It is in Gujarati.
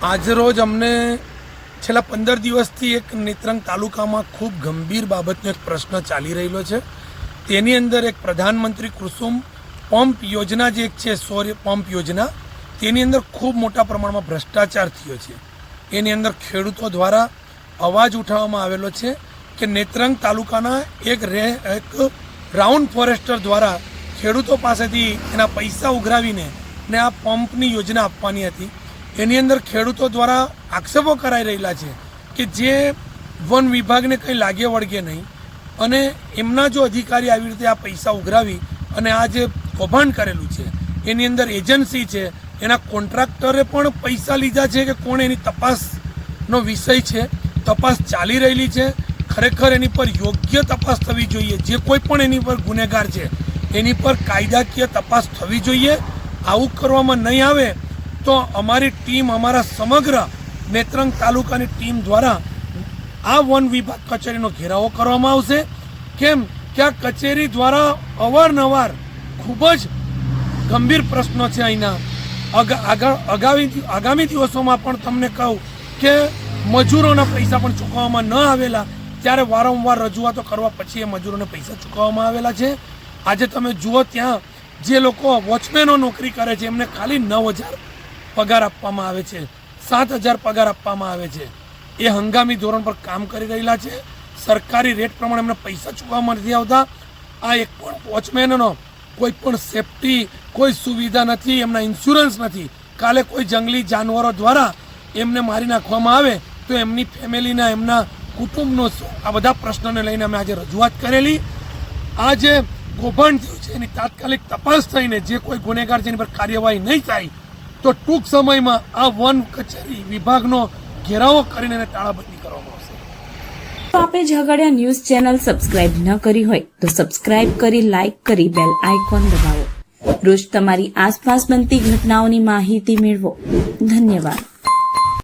આજરોજ અમને છેલ્લા પંદર દિવસથી એક નેત્રંગ તાલુકામાં ખૂબ ગંભીર બાબતનો એક પ્રશ્ન ચાલી રહેલો છે. તેની અંદર એક પ્રધાનમંત્રી કુસુમ પંપ યોજના જે એક છે સૌર્ય પંપ યોજના, તેની અંદર ખૂબ મોટા પ્રમાણમાં ભ્રષ્ટાચાર થયો છે. એની અંદર ખેડૂતો દ્વારા અવાજ ઉઠાવવામાં આવેલો છે કે નેત્રંગ તાલુકાના એક રે, એક રાઉન્ડ ફોરેસ્ટર દ્વારા ખેડૂતો પાસેથી એના પૈસા ઉઘરાવીને ને આ પંપની યોજના આપવાની હતી. એની અંદર ખેડૂતો દ્વારા આક્ષેપો કરાઈ રહેલા છે કે જે વન વિભાગને કંઈ લાગે વળગે નહીં અને એમના જો અધિકારી આવી રીતે આ પૈસા ઉઘરાવી અને આ જે કૌભાંડ કરેલું છે, એની અંદર એજન્સી છે, એના કોન્ટ્રાક્ટરે પણ પૈસા લીધા છે કે કોણ એની તપાસનો વિષય છે, તપાસ ચાલી રહેલી છે, ખરેખર એની પર યોગ્ય તપાસ થવી જોઈએ, જે કોઈ પણ એની પર ગુનેગાર છે, એની પર કાયદાકીય તપાસ થવી જોઈએ, આવું કરવામાં નહીં આવે તો અમારી ટીમ, અમારા સમગ્ર નેત્રંગ તાલુકાની ટીમ દ્વારા આ વન વિભાગ કચેરીનો ઘેરાવો કરવામાં આવશે. કેમ? કે આ કચેરી દ્વારા અવારનવાર ખૂબ જ ગંભીર પ્રશ્નો છે અહીંના. આગામી આગામી દિવસોમાં પણ તમને કહું કે મજૂરોના પૈસા પણ ચૂકવવામાં ન આવેલા. ત્યારે વારંવાર રજૂઆતો કરવા પછી એ મજૂરોને પૈસા ચૂકવવામાં આવેલા છે. આજે તમે જુઓ ત્યાં જે લોકો વોચમેનો નોકરી કરે છે, એમને ખાલી નવ હજાર પગાર આપવામાં આવે છે. સાત હજાર પગાર આપવામાં આવે છે. એ હંગામી ધોરણ પર કામ કરી રહેલા છે. સરકારી રેટ પ્રમાણે એમને પૈસા ચૂકવવામાં નથી આવતા. આ એક પણ વોચમેનનો કોઈ પણ સેફટી, કોઈ સુવિધા નથી, એમના ઇન્સ્યોરન્સ નથી. કાલે કોઈ જંગલી જાનવરો દ્વારા એમને મારી નાખવામાં આવે તો એમની ફેમિલીના, એમના કુટુંબનો શું? આ બધા પ્રશ્નોને લઈને અમે આજે રજૂઆત કરેલી. આ જે કૌભાંડ થયું છે, એની તાત્કાલિક તપાસ થઈને જે કોઈ ગુનેગાર એની પર કાર્યવાહી નહીં થાય તો ટૂંક સમયમાં આ વન કચેરી વિભાગનો ઘેરાવો કરીને એને તાળાબંધી કરવામાં આવશે. તો આપે ઝઘડિયા ન્યૂઝ ચેનલ સબસ્ક્રાઇબ ન કરી હોય તો સબસ્ક્રાઇબ કરી, લાઇક કરી, બેલ આઇકોન દબાવો. રોજ તમારી આસપાસ બનતી ઘટનાઓની માહિતી મેળવો. ધન્યવાદ.